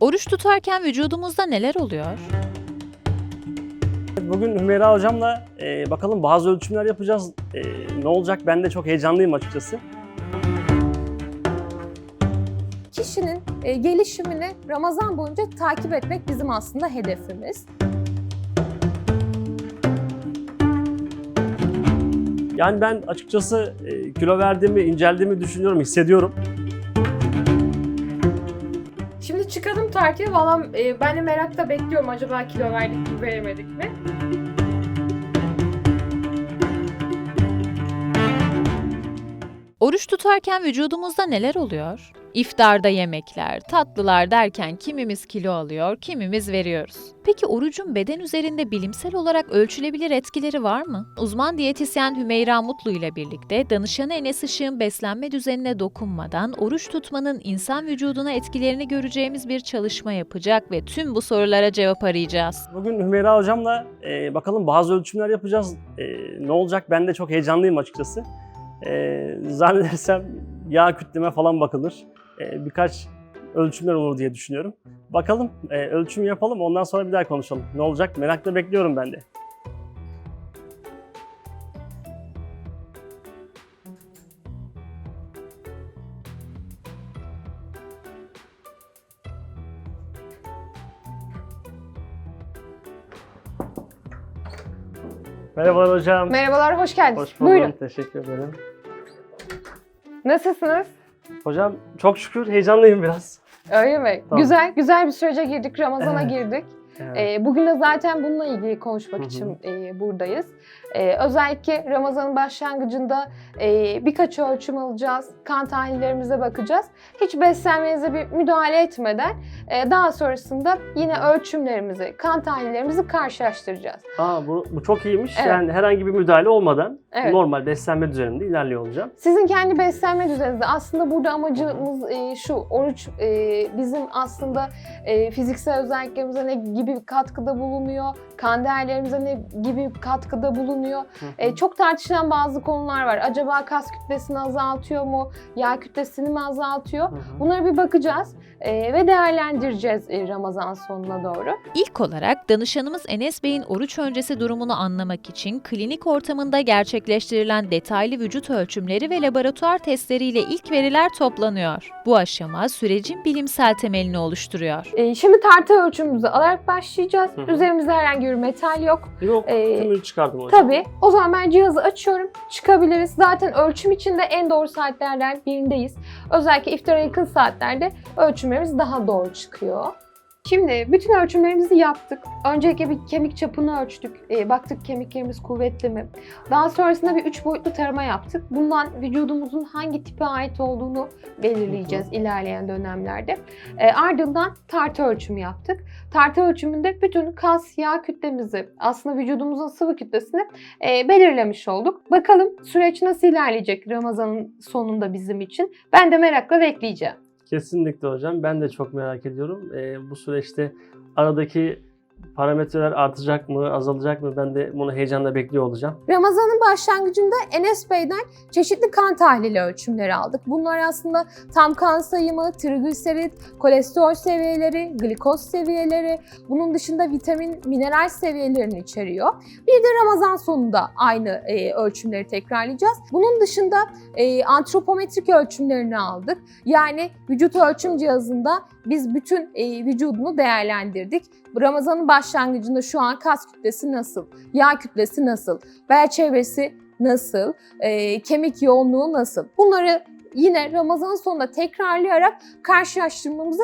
Oruç tutarken vücudumuzda neler oluyor? Bugün Hümeyra hocamla e, bakalım bazı ölçümler yapacağız. E, ne olacak ben de çok heyecanlıyım açıkçası. Kişinin e, gelişimini Ramazan boyunca takip etmek bizim aslında hedefimiz. Yani ben açıkçası e, kilo verdiğimi, inceldiğimi düşünüyorum, hissediyorum. Çıkalım tartıya. Valla e, ben de merakla bekliyorum acaba kilo verdik mi veremedik mi? Oruç tutarken vücudumuzda neler oluyor? İftarda yemekler, tatlılar derken kimimiz kilo alıyor, kimimiz veriyoruz. Peki orucun beden üzerinde bilimsel olarak ölçülebilir etkileri var mı? Uzman diyetisyen Hümeyra Mutlu ile birlikte danışanı Enes Işık'ın beslenme düzenine dokunmadan oruç tutmanın insan vücuduna etkilerini göreceğimiz bir çalışma yapacak ve tüm bu sorulara cevap arayacağız. Bugün Hümeyra hocamla e, bakalım bazı ölçümler yapacağız. E, ne olacak ben de çok heyecanlıyım açıkçası. E, zannedersem yağ kütleme falan bakılır. E, birkaç ölçümler olur diye düşünüyorum. Bakalım e, ölçüm yapalım ondan sonra bir daha konuşalım. Ne olacak merakla bekliyorum ben de. Merhabalar hocam. Merhabalar, hoş geldiniz. Hoş buldum. Buyurun. Teşekkür ederim. Nasılsınız? Hocam çok şükür heyecanlıyım biraz. Öyle mi? Tamam. Güzel, güzel bir sürece girdik. Ramazan'a Evet. girdik. Evet. Ee, bugün de zaten bununla ilgili konuşmak Hı hı. için e, buradayız. Ee, özellikle Ramazan'ın başlangıcında e, birkaç ölçüm alacağız. Kan tahlillerimize bakacağız. Hiç beslenmenize bir müdahale etmeden e, daha sonrasında yine ölçümlerimizi, kan tahlillerimizi karşılaştıracağız. Aa, bu, bu çok iyiymiş. Evet. Yani herhangi bir müdahale olmadan Evet. normal beslenme düzeninde ilerliyor olacağım. Sizin kendi beslenme düzeninizde aslında burada amacımız e, şu, oruç e, bizim aslında e, fiziksel özelliklerimize ne gibi katkıda bulunuyor, kan değerlerimize ne gibi katkıda bulunuyor. E, çok tartışılan bazı konular var. Acaba kas kütlesini azaltıyor mu, yağ kütlesini mi azaltıyor? Bunlara bir bakacağız e, ve değerlendireceğiz e, Ramazan sonuna doğru. İlk olarak danışanımız Enes Bey'in oruç öncesi durumunu anlamak için klinik ortamında gerçekleştirilen detaylı vücut ölçümleri ve laboratuvar testleriyle ilk veriler toplanıyor. Bu aşama sürecin bilimsel temelini oluşturuyor. E, şimdi tartı ölçümümüzü alarak başlayacağız. Hı hı. Üzerimizde herhangi bir metal yok. Yok, Ee, tümünü çıkardım hocam. Tabii. O zaman ben cihazı açıyorum. Çıkabiliriz. Zaten ölçüm için de en doğru saatlerden birindeyiz. Özellikle iftara yakın saatlerde ölçümlerimiz daha doğru çıkıyor. Şimdi bütün ölçümlerimizi yaptık. Öncelikle bir kemik çapını ölçtük. Ee, baktık kemiklerimiz kuvvetli mi? Daha sonrasında bir üç boyutlu tarama yaptık. Bundan vücudumuzun hangi tipe ait olduğunu belirleyeceğiz ilerleyen dönemlerde. Ee, ardından tartı ölçümü yaptık. Tartı ölçümünde bütün kas, yağ kütlemizi, aslında vücudumuzun sıvı kütlesini e, belirlemiş olduk. Bakalım süreç nasıl ilerleyecek Ramazan'ın sonunda bizim için? Ben de merakla bekleyeceğim. Kesinlikle hocam. Ben de çok merak ediyorum. Ee, bu süreçte aradaki parametreler artacak mı, azalacak mı? Ben de bunu heyecanla bekliyor olacağım. Ramazan'ın başlangıcında Enes Bey'den çeşitli kan tahlili ölçümleri aldık. Bunlar aslında tam kan sayımı, trigliserit, kolesterol seviyeleri, glikoz seviyeleri, bunun dışında vitamin, mineral seviyelerini içeriyor. Bir de Ramazan sonunda aynı e, ölçümleri tekrarlayacağız. Bunun dışında e, antropometrik ölçümlerini aldık. Yani vücut ölçüm cihazında biz bütün e, vücudunu değerlendirdik. Ramazan'ın başlangıcında şu an kas kütlesi nasıl, yağ kütlesi nasıl, bel çevresi nasıl, e, kemik yoğunluğu nasıl? Bunları yine Ramazan sonunda tekrarlayarak karşılaştırmamızı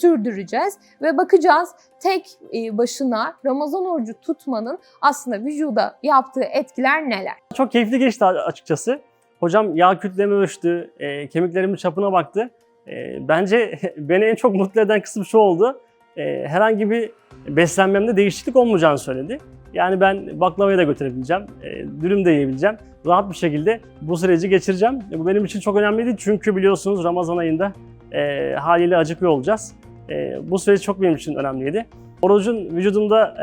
sürdüreceğiz ve bakacağız tek e, başına Ramazan orucu tutmanın aslında vücuda yaptığı etkiler neler? Çok keyifli geçti açıkçası. Hocam yağ kütlemi ölçtü, e, kemiklerimin çapına baktı. E, bence beni en çok mutlu eden kısım şu oldu. E, herhangi bir beslenmemde değişiklik olmayacağını söyledi. Yani ben baklavayı da götürebileceğim, e, dürüm de yiyebileceğim. Rahat bir şekilde bu süreci geçireceğim. E, bu benim için çok önemliydi çünkü biliyorsunuz Ramazan ayında e, haliyle acıkıyor olacağız. E, bu süreç çok benim için önemliydi. Orucun vücudumda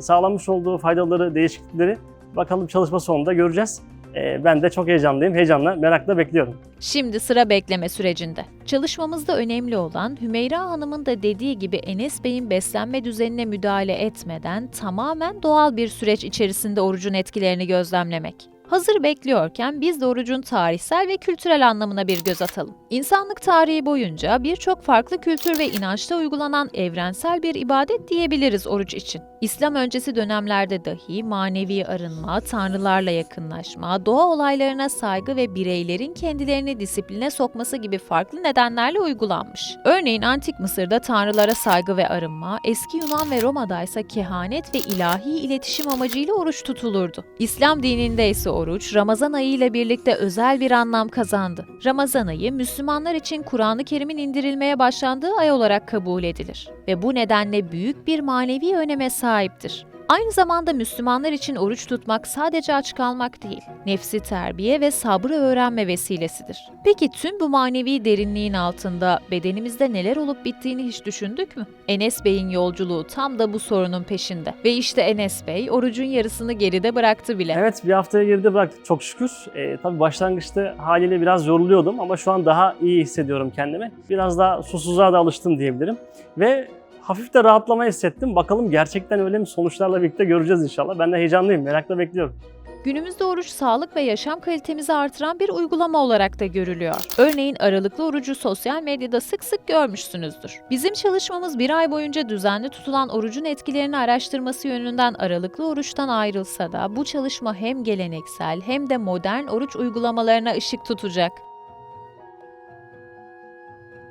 sağlamış olduğu faydaları, değişiklikleri bakalım çalışma sonunda göreceğiz. E, ben de çok heyecanlıyım. Heyecanla, merakla bekliyorum. Şimdi sıra bekleme sürecinde. Çalışmamızda önemli olan Hümeyra Hanım'ın da dediği gibi Enes Bey'in beslenme düzenine müdahale etmeden tamamen doğal bir süreç içerisinde orucun etkilerini gözlemlemek. Hazır bekliyorken biz de orucun tarihsel ve kültürel anlamına bir göz atalım. İnsanlık tarihi boyunca birçok farklı kültür ve inançta uygulanan evrensel bir ibadet diyebiliriz oruç için. İslam öncesi dönemlerde dahi manevi arınma, tanrılarla yakınlaşma, doğa olaylarına saygı ve bireylerin kendilerini disipline sokması gibi farklı nedenlerle uygulanmış. Örneğin Antik Mısır'da tanrılara saygı ve arınma, eski Yunan ve Roma'da ise kehanet ve ilahi iletişim amacıyla oruç tutulurdu. İslam dininde ise oruç, Ramazan ayı ile birlikte özel bir anlam kazandı. Ramazan ayı, Müslümanlar için Kur'an-ı Kerim'in indirilmeye başlandığı ay olarak kabul edilir ve bu nedenle büyük bir manevi öneme sahiptir. Aynı zamanda Müslümanlar için oruç tutmak sadece aç kalmak değil, nefsi terbiye ve sabrı öğrenme vesilesidir. Peki tüm bu manevi derinliğin altında bedenimizde neler olup bittiğini hiç düşündük mü? Enes Bey'in yolculuğu tam da bu sorunun peşinde. Ve işte Enes Bey orucun yarısını geride bıraktı bile. Evet bir haftaya geride bıraktık çok şükür. E, tabii başlangıçta haliyle biraz yoruluyordum ama şu an daha iyi hissediyorum kendimi. Biraz daha susuzluğa da alıştım diyebilirim. Ve hafif de rahatlama hissettim. Bakalım gerçekten öyle mi sonuçlarla birlikte göreceğiz inşallah. Ben de heyecanlıyım, merakla bekliyorum. Günümüzde oruç sağlık ve yaşam kalitemizi artıran bir uygulama olarak da görülüyor. Örneğin aralıklı orucu sosyal medyada sık sık görmüşsünüzdür. Bizim çalışmamız bir ay boyunca düzenli tutulan orucun etkilerini araştırması yönünden aralıklı oruçtan ayrılsa da bu çalışma hem geleneksel hem de modern oruç uygulamalarına ışık tutacak.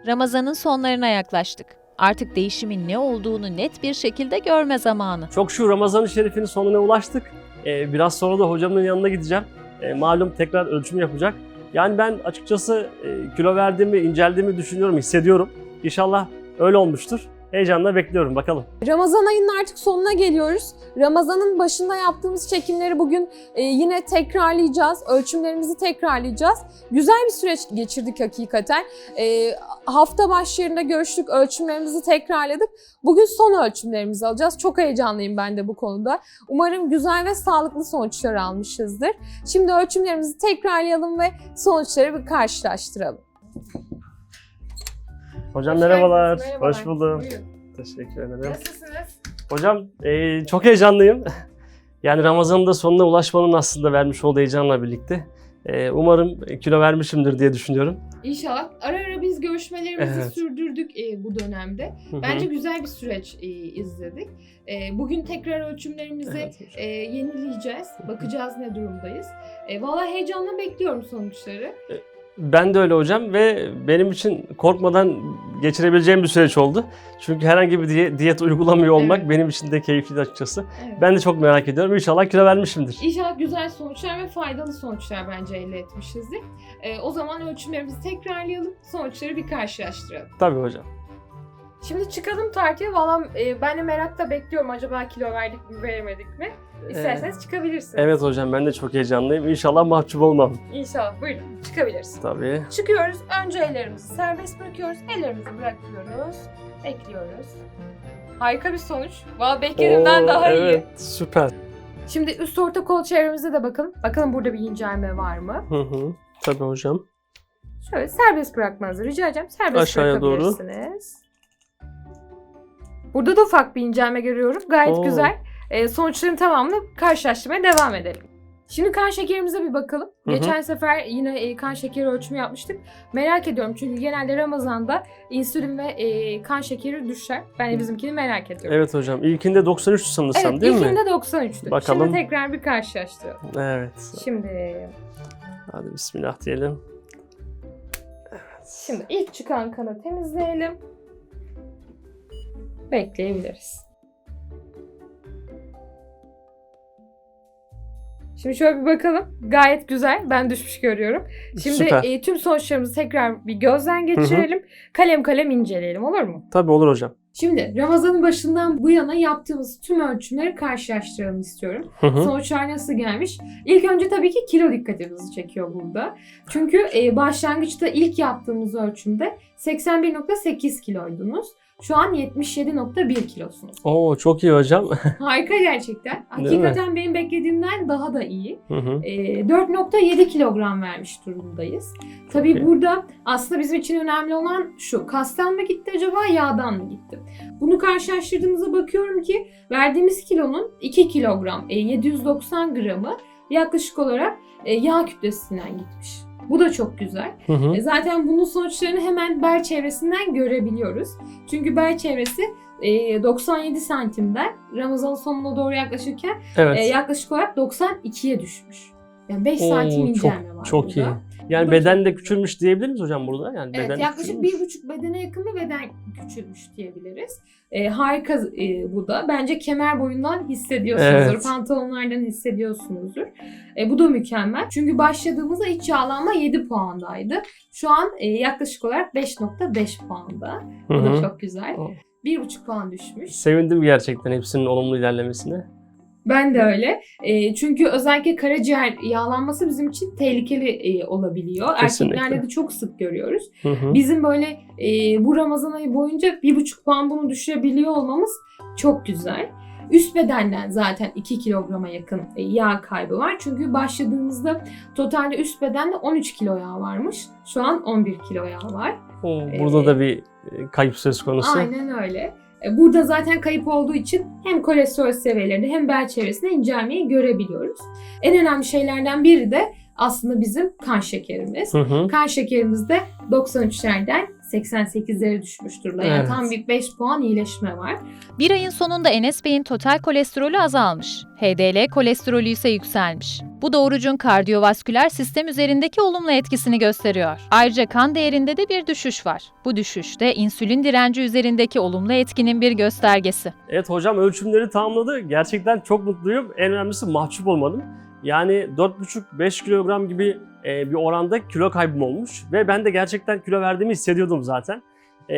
Ramazanın sonlarına yaklaştık. Artık değişimin ne olduğunu net bir şekilde görme zamanı. Çok şu Ramazan-ı Şerif'in sonuna ulaştık. E, biraz sonra da hocamın yanına gideceğim. E, malum tekrar ölçüm yapacak. Yani ben açıkçası e, kilo verdiğimi, inceldiğimi düşünüyorum, hissediyorum. İnşallah öyle olmuştur. Heyecanla bekliyorum bakalım. Ramazan ayının artık sonuna geliyoruz. Ramazanın başında yaptığımız çekimleri bugün e, yine tekrarlayacağız. Ölçümlerimizi tekrarlayacağız. Güzel bir süreç geçirdik hakikaten. E, hafta başlarında görüştük, ölçümlerimizi tekrarladık. Bugün son ölçümlerimizi alacağız. Çok heyecanlıyım ben de bu konuda. Umarım güzel ve sağlıklı sonuçlar almışızdır. Şimdi ölçümlerimizi tekrarlayalım ve sonuçları bir karşılaştıralım. Hocam Hoş merhabalar. geldiniz, merhabalar. Hoş buldum. Buyurun. Teşekkür ederim. Nasılsınız? Hocam e, çok heyecanlıyım. yani Ramazan'ın da sonuna ulaşmanın aslında vermiş olduğu heyecanla birlikte. e, umarım kilo vermişimdir diye düşünüyorum. İnşallah. Ara ara biz görüşmelerimizi Evet. sürdürdük e, bu dönemde. Hı hı. Bence güzel bir süreç e, izledik. E, bugün tekrar ölçümlerimizi Evet hocam. e, yenileyeceğiz. Bakacağız ne durumdayız. E, Valla heyecanla bekliyorum sonuçları. Ben de öyle hocam ve benim için korkmadan geçirebileceğim bir süreç oldu. Çünkü herhangi bir diye- diyet uygulamıyor olmak Evet. benim için de keyifliydi açıkçası. Evet. Ben de çok merak ediyorum. İnşallah kilo vermişimdir. İnşallah güzel sonuçlar ve faydalı sonuçlar bence elde etmişizdir. E, o zaman ölçümlerimizi tekrarlayalım. Sonuçları bir karşılaştıralım. Tabii hocam. Şimdi çıkalım tartıya. Valla e, ben de merakla bekliyorum. Acaba kilo verdik mi veremedik mi? İsterseniz çıkabilirsiniz. Evet hocam ben de çok heyecanlıyım. İnşallah mahcup olmam. İnşallah. Buyurun çıkabilirsiniz. Tabii. Çıkıyoruz. Önce ellerimizi serbest bırakıyoruz. Ellerimizi bırakıyoruz. Bekliyoruz. Harika bir sonuç. Valla beklediğimden Oo, daha iyi. Evet süper. Şimdi üst orta kol çevremize de bakalım. Bakalım burada bir incelme var mı? Hı hı. Tabii hocam. Şöyle serbest bırakmanızı rica edeceğim. Serbest Aşağıya doğru. Burada da ufak bir incelme görüyorum. Gayet Oo. güzel. Ee, sonuçların tamamını karşılaştırmaya devam edelim. Şimdi kan şekerimize bir bakalım. Hı hı. Geçen sefer yine e, kan şekeri ölçümü yapmıştık. Merak ediyorum çünkü genelde Ramazan'da insülin ve e, kan şekeri düşer. Ben de bizimkini merak ediyorum. Evet hocam. İlkinde 93 sanırsam Evet, değil mi? ilkinde 93'tü. Bakalım. Şimdi tekrar bir karşılaştıralım. Evet. Şimdi Hadi bismillah diyelim. Şimdi ilk çıkan kanı temizleyelim. Bekleyebiliriz. Şimdi şöyle bir bakalım. Gayet güzel. Ben düşmüş görüyorum. Şimdi Süper. e, tüm sonuçlarımızı tekrar bir gözden geçirelim. Kalem kalem inceleyelim olur mu? Tabii olur hocam. Şimdi Ramazan'ın başından bu yana yaptığımız tüm ölçümleri karşılaştıralım istiyorum. Hı hı. Sonuçlar nasıl gelmiş? İlk önce tabii ki kilo dikkatimizi çekiyor burada. Çünkü e, başlangıçta ilk yaptığımız ölçümde 81.8 kiloydunuz. Şu an 77.1 kilosunuz. Oo çok iyi hocam. Harika gerçekten. Hakikaten benim beklediğimden daha da iyi. Hı hı. Ee, 4.7 kilogram vermiş durumdayız. Tabii iyi. burada aslında bizim için önemli olan şu. Kastan mı gitti acaba yağdan mı gitti? Bunu karşılaştırdığımızda bakıyorum ki verdiğimiz kilonun 2 kilogram e, 790 gramı yaklaşık olarak e, yağ kütlesinden gitmiş. Bu da çok güzel. Hı hı. E, Zaten bunun sonuçlarını hemen bel çevresinden görebiliyoruz. Çünkü bel çevresi e, 97 santimden Ramazan sonuna doğru yaklaşırken Evet. e, yaklaşık olarak 92'ye düşmüş. Yani 5 Oo, santim çok- incelme var çok burada. iyi. Yani da beden de küçülmüş diyebilir miyiz hocam burada? Yani Evet beden yaklaşık küçülmüş. bir buçuk bedene yakın bir beden küçülmüş diyebiliriz. E, harika e, bu da. Bence kemer boyundan hissediyorsunuzdur. Evet. Pantolonlardan hissediyorsunuzdur. E, bu da mükemmel. Çünkü başladığımızda iç yağlanma 7 puandaydı. Şu an e, yaklaşık olarak 5.5 puanda. Bu da hı. çok güzel. O. 1,5 puan düşmüş. Sevindim gerçekten hepsinin olumlu ilerlemesine. Ben de öyle. E, çünkü özellikle karaciğer yağlanması bizim için tehlikeli e, olabiliyor. Kesinlikle. Erkeklerde de çok sık görüyoruz. Hı hı. Bizim böyle e, bu Ramazan ayı boyunca bir buçuk puan bunu düşürebiliyor olmamız çok güzel. Üst bedenden zaten 2 kilograma yakın e, yağ kaybı var. Çünkü başladığımızda totalde üst bedende 13 kilo yağ varmış. Şu an 11 kilo yağ var. Oo, burada da bir e, kayıp söz konusu. Aynen öyle. E, Burada zaten kayıp olduğu için hem kolesterol seviyelerinde hem bel çevresinde incelmeyi görebiliyoruz. En önemli şeylerden biri de aslında bizim kan şekerimiz. Hı hı. Kan şekerimiz de 93'lerden 88'lere düşmüş durumda. Yani Evet. tam bir 5 puan iyileşme var. Bir ayın sonunda Enes Bey'in total kolesterolü azalmış. HDL kolesterolü ise yükselmiş. Bu da orucun kardiyovasküler sistem üzerindeki olumlu etkisini gösteriyor. Ayrıca kan değerinde de bir düşüş var. Bu düşüş de insülin direnci üzerindeki olumlu etkinin bir göstergesi. Evet hocam ölçümleri tamamladı. Gerçekten çok mutluyum. En önemlisi mahcup olmadım. Yani 4,5-5 kilogram gibi bir oranda kilo kaybım olmuş. Ve ben de gerçekten kilo verdiğimi hissediyordum zaten. E,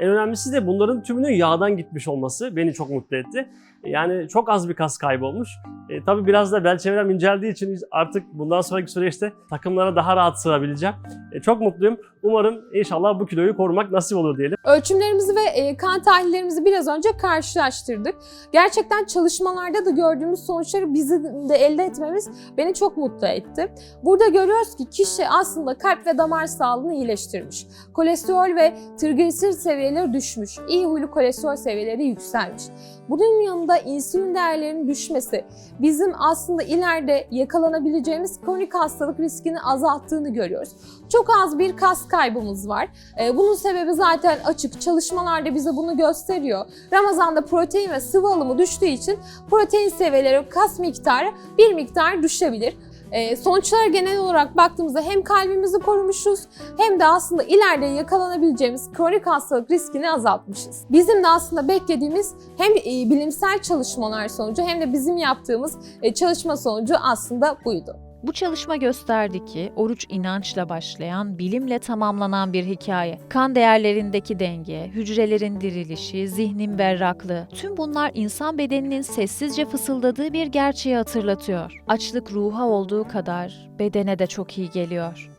en önemlisi de bunların tümünün yağdan gitmiş olması beni çok mutlu etti. Yani çok az bir kas kaybı olmuş. E, tabii biraz da bel çevrem inceldiği için artık bundan sonraki süreçte takımlara daha rahat sığabileceğim. E, çok mutluyum. Umarım inşallah bu kiloyu korumak nasip olur diyelim. Ölçümlerimizi ve e, kan tahlillerimizi biraz önce karşılaştırdık. Gerçekten çalışmalarda da gördüğümüz sonuçları bizim de elde etmemiz beni çok mutlu etti. Burada görüyoruz ki kişi aslında kalp ve damar sağlığını iyileştirmiş. Kolesterol ve trigliserit seviyeleri düşmüş. İyi huylu kolesterol seviyeleri yükselmiş. Bunun yanında insülin değerlerinin düşmesi bizim aslında ileride yakalanabileceğimiz kronik hastalık riskini azalttığını görüyoruz. Çok az bir kas kaybımız var. Ee, bunun sebebi zaten açık. Çalışmalarda bize bunu gösteriyor. Ramazanda protein ve sıvı alımı düştüğü için protein seviyeleri, kas miktarı bir miktar düşebilir. Ee, sonuçlara genel olarak baktığımızda hem kalbimizi korumuşuz hem de aslında ileride yakalanabileceğimiz kronik hastalık riskini azaltmışız. Bizim de aslında beklediğimiz hem e, bilimsel çalışmalar sonucu hem de bizim yaptığımız e, çalışma sonucu aslında buydu. Bu çalışma gösterdi ki oruç inançla başlayan, bilimle tamamlanan bir hikaye. Kan değerlerindeki denge, hücrelerin dirilişi, zihnin berraklığı, tüm bunlar insan bedeninin sessizce fısıldadığı bir gerçeği hatırlatıyor. Açlık ruha olduğu kadar bedene de çok iyi geliyor.